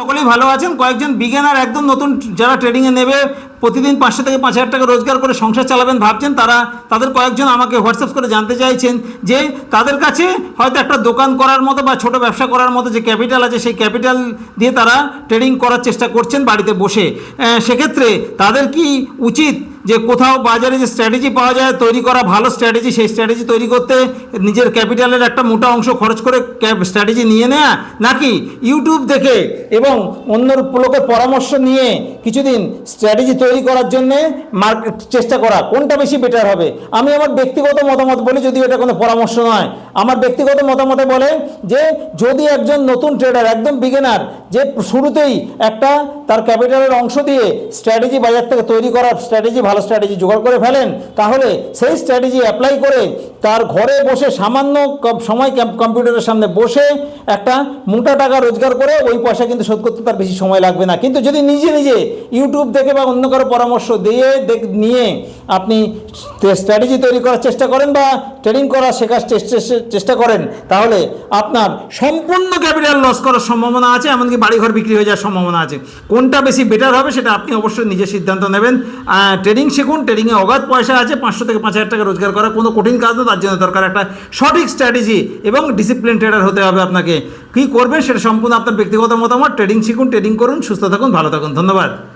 সকলেই ভালো আছেন, কয়েকজন বিজ্ঞানার একদম নতুন যারা ট্রেডিংয়ে নেবে, প্রতিদিন পাঁচশো থেকে পাঁচ হাজার টাকা রোজগার করে সংসার চালাবেন ভাবছেন, তারা, তাদের কয়েকজন আমাকে হোয়াটসঅ্যাপ করে জানতে চাইছেন যে তাদের কাছে হয়তো একটা দোকান করার মতো বা ছোট ব্যবসা করার মতো যে ক্যাপিটাল আছে, সেই ক্যাপিটাল দিয়ে তারা ট্রেডিং করার চেষ্টা করছেন বাড়িতে বসে। সেক্ষেত্রে তাদের কি উচিত যে কোথাও বাজারে যে স্ট্র্যাটেজি পাওয়া যায়, তৈরি করা ভালো স্ট্র্যাটেজি সেই স্ট্র্যাটেজি তৈরি করতে নিজের ক্যাপিটালের একটা মোটা অংশ খরচ করে স্ট্র্যাটেজি নিয়ে নেওয়া নাকি ইউটিউব দেখে এবং অন্য লোকের পরামর্শ নিয়ে কিছুদিন স্ট্র্যাটেজি তৈরি করার জন্যে মার্কেট চেষ্টা করা, কোনটা বেশি বেটার হবে? আমি আমার ব্যক্তিগত মতামত বলি, যদিও এটা কোনো পরামর্শ নয়। আমার ব্যক্তিগত মতামতে বলে যে যদি একজন নতুন ট্রেডার একদম বিগিনার যে শুরুতেই একটা তার ক্যাপিটালের অংশ দিয়ে স্ট্র্যাটেজি বাজার থেকে তৈরি করার স্ট্র্যাটেজি ভালো স্ট্র্যাটেজি জোগাড় করে ফেলেন, তাহলে সেই স্ট্র্যাটেজি অ্যাপ্লাই করে তার ঘরে বসে সামান্য সময় কম- কম্পিউটারের সামনে বসে একটা মোটা টাকা রোজগার করে ওই পয়সা কিন্তু শোধ করতে তার বেশি সময় লাগবে না। কিন্তু যদি নিজে নিজে ইউটিউব দেখে বা অন্য কারও পরামর্শ দিয়ে নিয়ে আপনি স্ট্র্যাটেজি তৈরি করার চেষ্টা করেন বা ট্রেডিং করা শেখার চেষ্টা- করেন, তাহলে আপনার সম্পূর্ণ ক্যাপিটাল লস করার সম্ভাবনা আছে, এমনকি বাড়িঘর বিক্রি হয়ে যাওয়ার সম্ভাবনা আছে। কোনটা বেশি বেটার হবে সেটা আপনি অবশ্যই নিজে সিদ্ধান্ত নেবেন। ট্রেডিং শিখুন ট্রেডিংয়ে অগাধ পয়সা আছে, পাঁচশো থেকে পাঁচ হাজার টাকা রোজগার করা কোনো কঠিন কাজ না, তার জন্য দরকার একটা সঠিক স্ট্র্যাটেজি এবং ডিসিপ্লিন ট্রেডার হতে হবে আপনাকে। কী করবেন সেটা সম্পূর্ণ আপনার ব্যক্তিগত মতামত। ট্রেডিং শিখুন ট্রেডিং করুন, সুস্থ থাকুন, ভালো থাকুন, ধন্যবাদ।